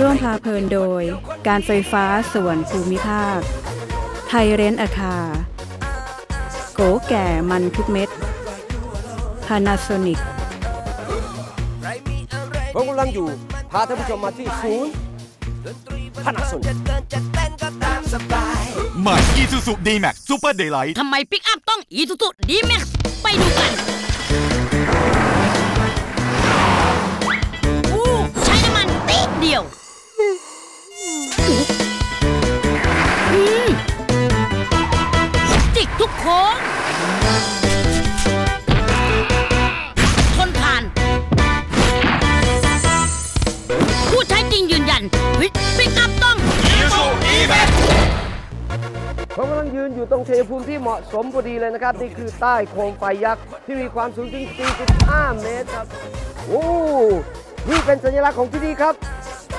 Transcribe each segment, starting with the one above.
ร่วมพาเพลินโดย การไฟฟ้าส่วนภูมิภาค ไทยเรนอาคา โกแก่มันทุกเม็ด Panasonic ผมกำลังอยู่ พาท่านผู้ชมมาที่ศูนย์พนักสนใหม่ Isuzu D-Max Super Daylight ทำไมปิกอัพต้องอีทูตูดีแม็กไปดูกัน เดียวอืมจิกทุกโค้งทนทาน ผู้ใช้จริงยืนยันเฮ้ยปิกอัพต้อง Isuzu D-Max ผมกำลังยืนอยู่ตรงเทภูมิที่เหมาะสมพอดีเลยนะครับ นี่คือใต้โคมไฟยักษ์ ที่มีความสูงถึง 4.5 เมตรครับ โอ้นี่เป็นสัญลักษณ์ของที่นี่ครับ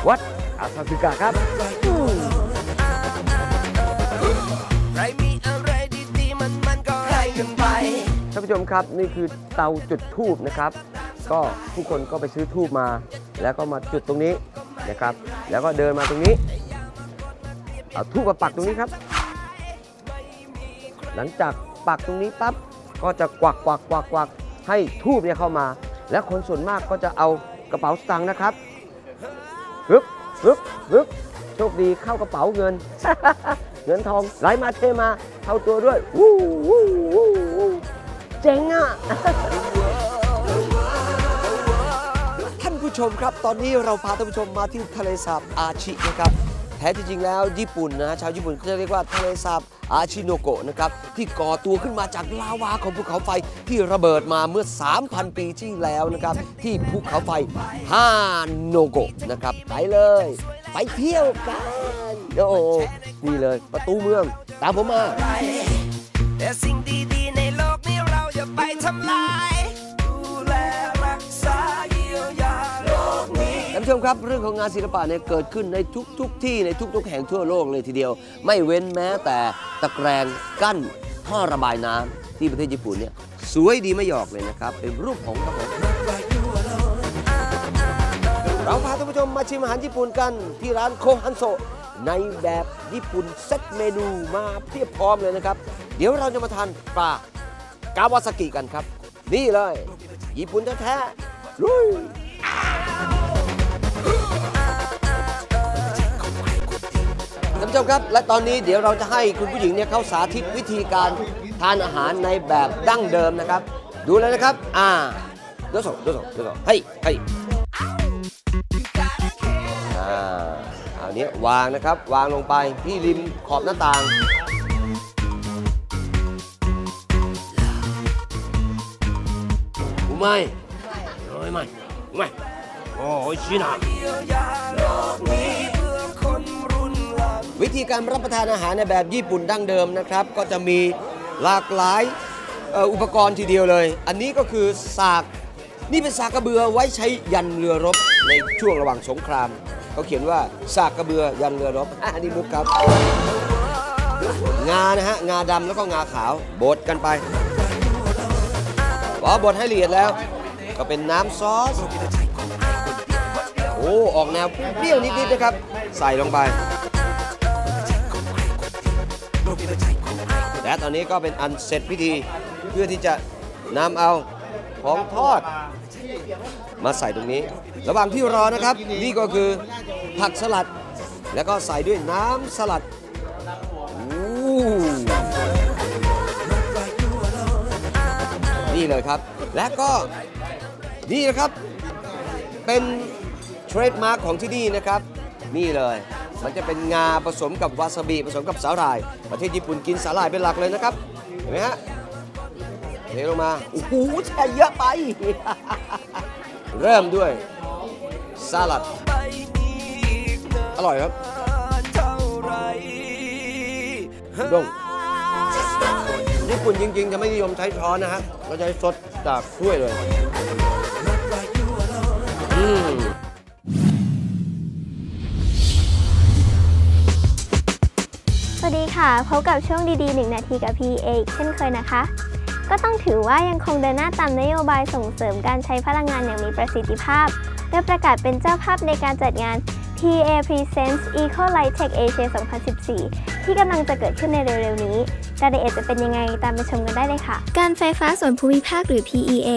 วัดอาซาสึกะครับอืมใครมีอะไรดีๆมันมันก็ให้กันไปท่านผู้ชมครับนี่คือเตาจุดทูบนะครับ ก็ผู้คนก็ไปซื้อทูบมา แล้วก็มาจุดตรงนี้นะครับ แล้วก็เดินมาตรงนี้ เอาทูบมาปักตรงนี้ครับ หลังจากปักตรงนี้ปั๊บก็จะกวักกวักกวักกวักให้ทูบเนี่ยเข้ามา และคนส่วนมากก็จะเอากระเป๋าสตางค์นะครับ ฮึบฮึบฮึบโชคดีเข้ากระเป๋าเงิน เงินทองไหลมาเทมาเข้าตัวด้วยวู้วู้วู้วู้เจ๋งอะ ท่านผู้ชมครับ ตอนนี้เราพาท่านผู้ชมมาที่ทะเลสาบอาชินะครับ ท้จริงแล้วญี่ปุ่นนะชาวญี่ปุ่นเขาจะเรียกว่าทะเลสาบอาชิโนโกะนะครับที่ก่อตัวขึ้นมาจากลาวาของภูเขาไฟที่ระเบิดมาเมื่อ 3,000 ปีที่แล้วนะครับที่ภูเขาไฟฮาโนโกะนะครับไปเลย ไปเที่ยวกันโอ้นี่เลยประตูเมืองตามผมมาแต่สิ่งดีๆในโลกนี้เราอย่าไปทำลาย ท่านผู้ชมครับเรื่องของงานศิลปะเนี่ยเกิดขึ้นในทุกๆทที่ในทุกๆแห่งทั่วโลกเลยทีเดียว ไม่เว้นแม้แต่ตะแกรงกั้นท่อระบายน้ำที่ประเทศญี่ปุ่นเนี่ยสวยดีไม่หยอกเลยนะครับ เป็นรูปของครับผมเราพาท่านผู้ชมมาชิมอาหารญี่ปุ่นกัน ที่ร้านโคฮันโซะในแบบญี่ปุ่นเซตเมนูมาเพียบพร้อมเลยนะครับ เดี๋ยวเราจะมาทานปลากาวาซากิกันครับ นี่เลย ญี่ปุ่นแท้ๆลุย ท่านผู้ชมครับ และตอนนี้เดี๋ยวเราจะให้คุณผู้หญิงเนี่ยเขาสาธิตวิธีการทานอาหารในแบบดั้งเดิมนะครับ ดูเลยนะครับ อ่าดูสดูสดูสเฮ้ยเฮ้ยอ่าเอาเนี้ยวางนะครับ วางลงไปที่ริมขอบหน้าต่าง うまいおいうまいうまい โอ้ชินะวิธีการรับประทานอาหารในแบบญี่ปุ่นดั้งเดิมนะครับ ก็จะมีหลากหลายอุปกรณ์ทีเดียวเลย อันนี้ก็คือสาก นี่เป็นสากกระเบือไว้ใช้ยันเรือรบในช่วงระหว่างสงคราม เขาเขียนว่าสากกระเบือยันเรือรบอันนี้มุกครับ งานะฮะ งาดำแล้วก็งาขาวบดกันไปพอบดให้ละเอียดแล้ว ก็เป็นน้ำซอส อ้ออกแนวเปรี้ยวนิดๆนะครับ ใส่ลงไป และตอนนี้ก็เป็นอันเสร็จพิธีเพื่อที่จะนำเอาของทอดมาใส่ตรงนี้ ระหว่างที่รอนะครับ นี่ก็คือผักสลัด แล้วก็ใส่ด้วยน้ำสลัดนี่เลยครับ และก็นี่นะครับเป็น รดมาร์คของที่นี่นะครับ นี่เลย มันจะเป็นงาผสมกับวาซาบิผสมกับสาหร่าย ประเทศญี่ปุ่นกินสาหร่ายเป็นหลักเลยนะครับ เห็นไหมฮะเทลงมา โอ้โหแช่เยอะไป เริ่มด้วยสลัด อร่อยครับดงญี่ปุ่นจริงๆ จะไม่นิยมใช้ช้อนนะฮะเราใช้สดจากถ้วยเลย อืม ค่ะ พบกับช่วงดีๆ 1 นาทีกับพีเอกเช่นเคยนะคะ ก็ต้องถือว่ายังคงเดินหน้าตามนโยบายส่งเสริมการใช้พลังงานอย่างมีประสิทธิภาพ โดยประกาศเป็นเจ้าภาพในการจัดงาน PA Presents Eco Light Tech Asia 2014 ที่กำลังจะเกิดขึ้นในเร็วๆนี้รายละเอียดจะเป็นยังไงตามไปชมกันได้เลยค่ะ การไฟฟ้าส่วนภูมิภาคหรือ PEA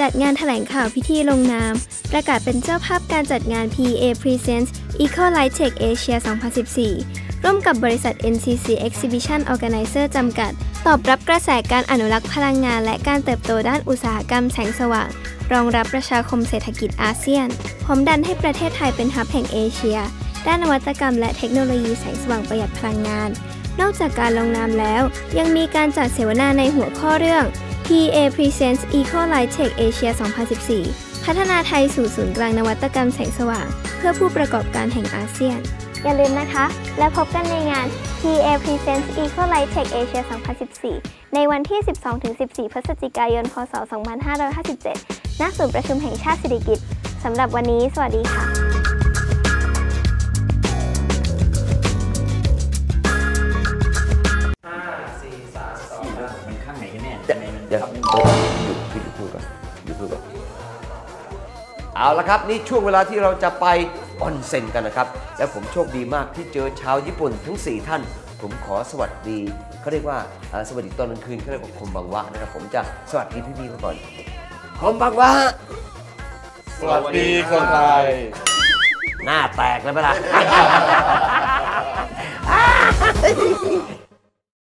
จัดงานแถลงข่าวพิธีลงนาม ประกาศเป็นเจ้าภาพการจัดงาน PEA Presents Eco Light Tech Asia 2014 ร่วมกับบริษัท NCC Exhibition Organizer จำกัด ตอบรับกระแสการอนุรักษ์พลังงาน และการเติบโตด้านอุตสาหกรรมแสงสว่าง รองรับประชาคมเศรษฐกิจอาเซียน พร้อมดันให้ประเทศไทยเป็นฮับแห่งเอเชีย ด้านนวัตกรรมและเทคโนโลยีแสงสว่างประหยัดพลังงาน นอกจากการลงนามแล้ว ยังมีการจัดเสวนาในหัวข้อเรื่อง PA Presents Eco Light Tech Asia 2014 พัฒนาไทยสู่ศูนย์กลางนวัตกรรมแสงสว่าง เพื่อผู้ประกอบการแห่งอาเซียน อย่าลืมนะคะ และพบกันในงาน PA Presents Eco Light Tech Asia 2014 ในวันที่ 12-14 พฤศจิกายน พศ 2557 ณ ศูนย์ประชุมแห่งชาติสิริกิติ์สำหรับวันนี้ สวัสดีค่ะเดี๋ยวเดี๋ยวหยุดพี่หยุดพูดก่อนหยุดพูดก่อนเอาละครับ นี่ช่วงเวลาที่เราจะไป ออนเซ็นกันนะครับ และผมโชคดีมากที่เจอชาวญี่ปุ่นทั้ง 4 ท่าน ผมขอสวัสดีเขาเรียกว่าเอ่อสวัสดีตอนกลางคืนเขาเรียกว่าคมบังวะนะครับผมจะสวัสดีพี่ๆเขาก่อนคมบังวะสวัสดีคนไทย หน้าแตกเลยไหมล่ะ